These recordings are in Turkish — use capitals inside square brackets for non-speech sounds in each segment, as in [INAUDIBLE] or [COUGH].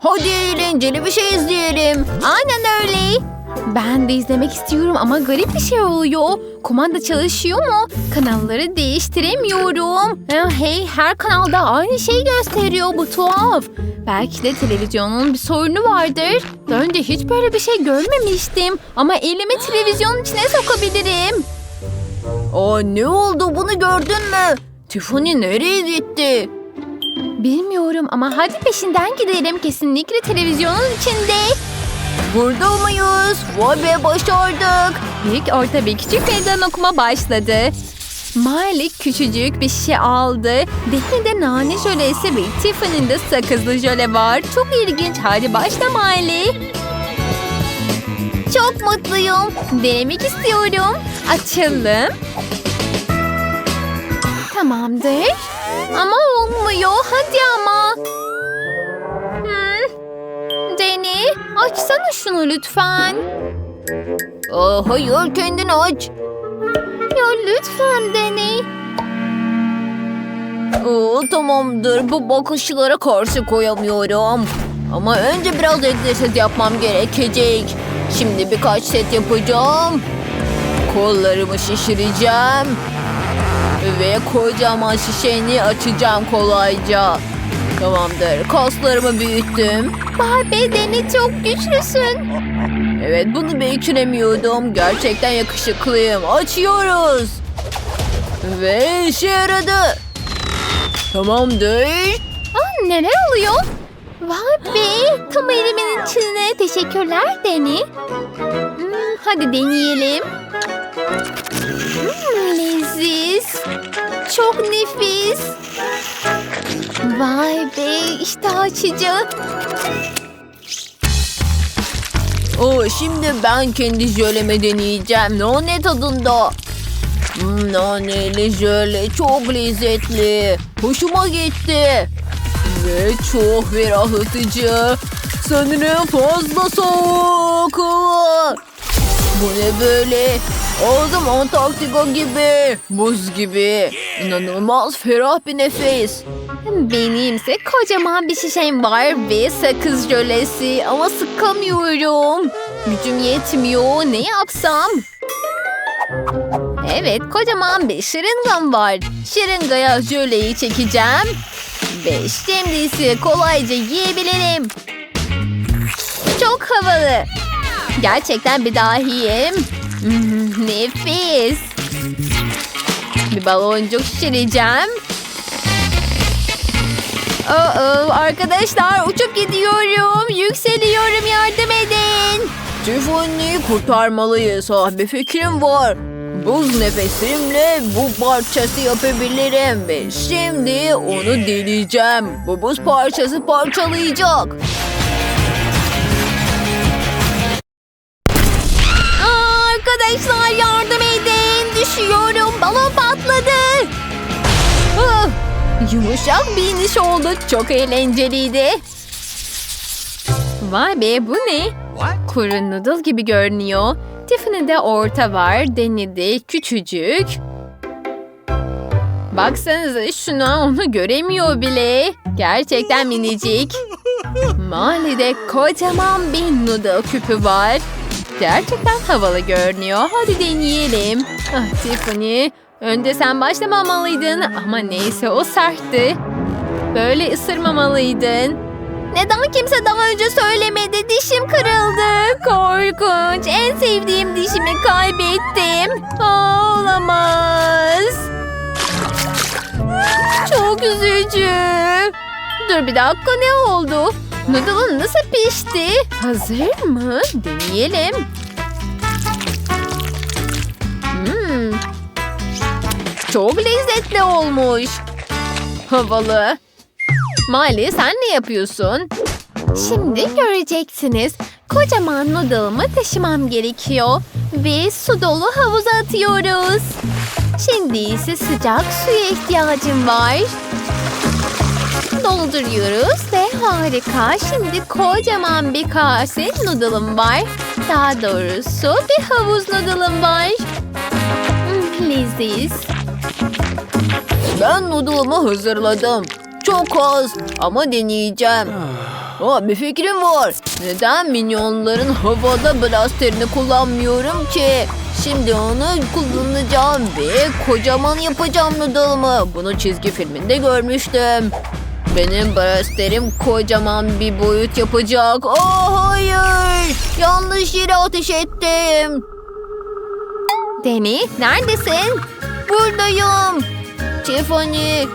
Hadi eğlenceli bir şey izleyelim. Aynen öyle. Ben de izlemek istiyorum ama garip bir şey oluyor. Kumanda çalışıyor mu? Kanalları değiştiremiyorum. Ah, Hey her kanalda aynı şey gösteriyor bu tuhaf. Belki de televizyonun bir sorunu vardır. Daha önce hiç böyle bir şey görmemiştim. Ama elimi televizyonun içine sokabilirim. Aa ne oldu bunu gördün mü? Tiffany nereye gitti? Bilmiyorum ama hadi peşinden gidelim. Kesinlikle televizyonun içinde. Burada mıyız? Vay be başardık. Büyük orta bir küçük meydan okuma başladı. Miley küçücük bir şişe aldı. Defne'de nane jölesi ve Tiffany'de sakızlı jöle var. Çok ilginç. Hadi başla Miley. Çok mutluyum. Denemek istiyorum. Açalım. Tamamdır. Ama olmuyor. Hadi ama. Hmm. Deni, açsana şunu lütfen. Aa, hayır kendini aç. Ya lütfen Deni. Oo, tamamdır bu bakışlara karşı koyamıyorum. Ama önce biraz egzersiz yapmam gerekecek. Şimdi birkaç set yapacağım. Kollarımı şişireceğim. Ve kocaman şişeni açacağım kolayca. Tamamdır. Kaslarımı büyüttüm. Vay be Deni çok güçlüsün. Evet bunu beklemiyordum. Gerçekten yakışıklıyım. Açıyoruz. Ve işe yaradı. Tamamdır. Aa, neler oluyor? Vay be tam elimin içine. Teşekkürler Deni. Hmm, hadi deneyelim. Hmm, leziz. Çok nefis. Vay be işte açıcı. Oo, şimdi ben kendi jöleme deneyeceğim. Nane tadında. Hmm, naneli jöle çok lezzetli. Hoşuma gitti. Ve çok ferahlatıcı. Sanırım fazla soğuk. Bu ne böyle? Ağzım Antarktika gibi. Buz gibi. İnanılmaz ferah bir nefes. Benimse kocaman bir şişem var ve sakız jölesi ama sıkamıyorum. Gücüm yetmiyor ne yapsam? Evet kocaman bir şırıngam var. Şırıngaya jöleyi çekeceğim. Ve şimdi ise kolayca yiyebilirim. Çok havalı. Gerçekten bir dahiyim. Hmm, [LAUGHS] nefis. Bir baloncuk şişireceğim. Aa, arkadaşlar uçup gidiyorum. Yükseliyorum yardım edin. Tiffany'yi kurtarmalıyız. Ah bir fikrim var. Buz nefesimle bu parçası yapabilirim ve şimdi onu deleyeceğim. Bu buz parçası parçalayacak. Düşüyorum. Balon patladı. Ah, yumuşak bir iniş oldu. Çok eğlenceliydi. Vay be bu ne? Kuru noodle gibi görünüyor. Tiffany'de orta var. Deni'de küçücük. Baksanıza şuna onu göremiyor bile. Gerçekten minicik. Mali'de kocaman bir noodle küpü var. Gerçekten havalı görünüyor. Hadi deneyelim. Ah Tiffany. Önce sen başlamamalıydın ama neyse o sertti. Böyle ısırmamalıydın. Neden kimse daha önce söylemedi? Dişim kırıldı. Korkunç. En sevdiğim dişimi kaybettim. Aa, olamaz. Çok üzücü. Dur bir dakika ne oldu? Noodle'ın nasıl pişti? Hazır mı? Deneyelim. Hmm. Çok lezzetli olmuş. Havalı. Mali sen ne yapıyorsun? Şimdi göreceksiniz. Kocaman noodle'ımı taşımam gerekiyor. Ve su dolu havuza atıyoruz. Şimdi ise sıcak suya ihtiyacım var. Dolduruyoruz ve harika. Şimdi kocaman bir kase noodle'ım var. Daha doğrusu bir havuz noodle'ım var. Leziz. Ben noodle'ımı hazırladım. Çok az ama deneyeceğim. Aa, bir fikrim var. Neden minyonların havada blasterini kullanmıyorum ki? Şimdi onu kullanacağım ve kocaman yapacağım noodle'ımı. Bunu çizgi filminde görmüştüm. Benim blasterim kocaman bir boyut yapacak. Aa, hayır. Yanlış yere ateş ettim. Deni neredesin? Buradayım. Tiffany.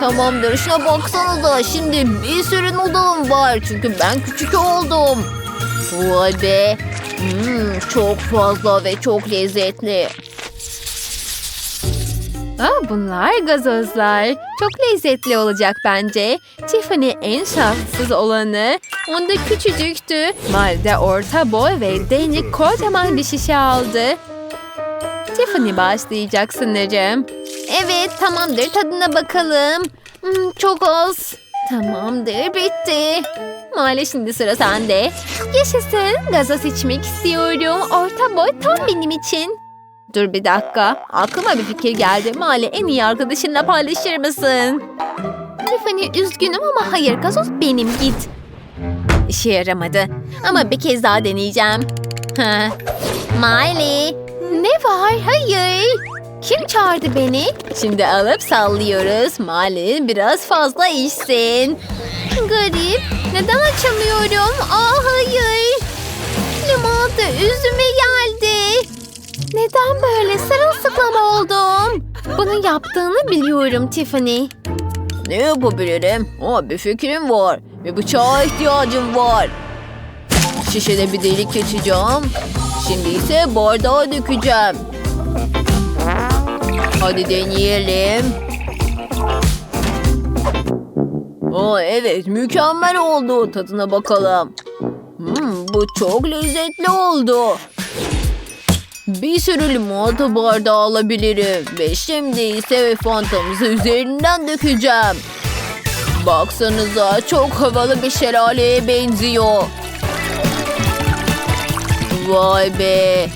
Tamamdır şuna baksanıza. Şimdi bir sürü noodle'ım var. Çünkü ben küçük oldum. Vay be. Hmm, çok fazla ve çok lezzetli. Aa, bunlar gazozlar. Çok lezzetli olacak bence. Tiffany en şanssız olanı. Onda küçücüktü. Malde orta boy ve Deni kocaman bir şişe aldı. Tiffany başlayacak sanırım. Evet tamamdır tadına bakalım. Hmm, çok az. Tamamdır bitti. Male şimdi sıra sende. Yaşasın gazoz içmek istiyorum. Orta boy tam benim için. Dur bir dakika. Aklıma bir fikir geldi. Male en iyi arkadaşınla paylaşır mısın? Tiffany üzgünüm ama hayır gazoz benim git. İşe yaramadı. Ama bir kez daha deneyeceğim. Miley. Ne var? Hayır. Kim çağırdı beni? Şimdi alıp sallıyoruz. Miley biraz fazla içsin. Garip. Neden açamıyorum? Aa hayır. Limonata üzüme geldi. Neden böyle sırılsıklam oldum? Bunu yaptığını biliyorum Tiffany. Ne yapabilirim? Aa, bir fikrim var. Bir bıçağa ihtiyacım var. Şişede bir delik geçeceğim. Şimdi ise bardağa dökeceğim. Hadi deneyelim. Aa, evet mükemmel oldu. Tadına bakalım. Hmm, bu çok lezzetli oldu. Bir sürü limonata bardağı alabilirim. Ve şimdi ise fantamızı üzerinden dökeceğim. Baksanıza çok havalı bir şelaleye benziyor. Vay be.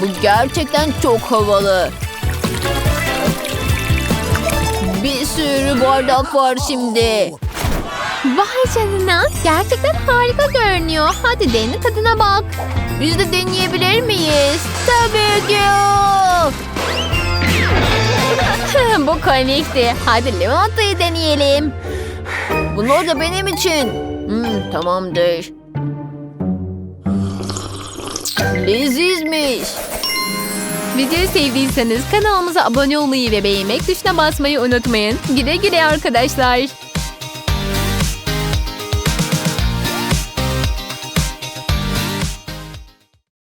Bu gerçekten çok havalı. Bir sürü bardak var şimdi. Vay canına gerçekten harika görünüyor. Hadi dene tadına bak. Biz de deneyebilir miyiz? Tabii ki. [LAUGHS] Bu komikti. Hadi limonatayı deneyelim. Bunlar da benim için. Hmm, tamamdır. Lezizmiş. Videoyu sevdiyseniz kanalımıza abone olmayı ve beğenmek tuşuna basmayı unutmayın. Güle güle arkadaşlar.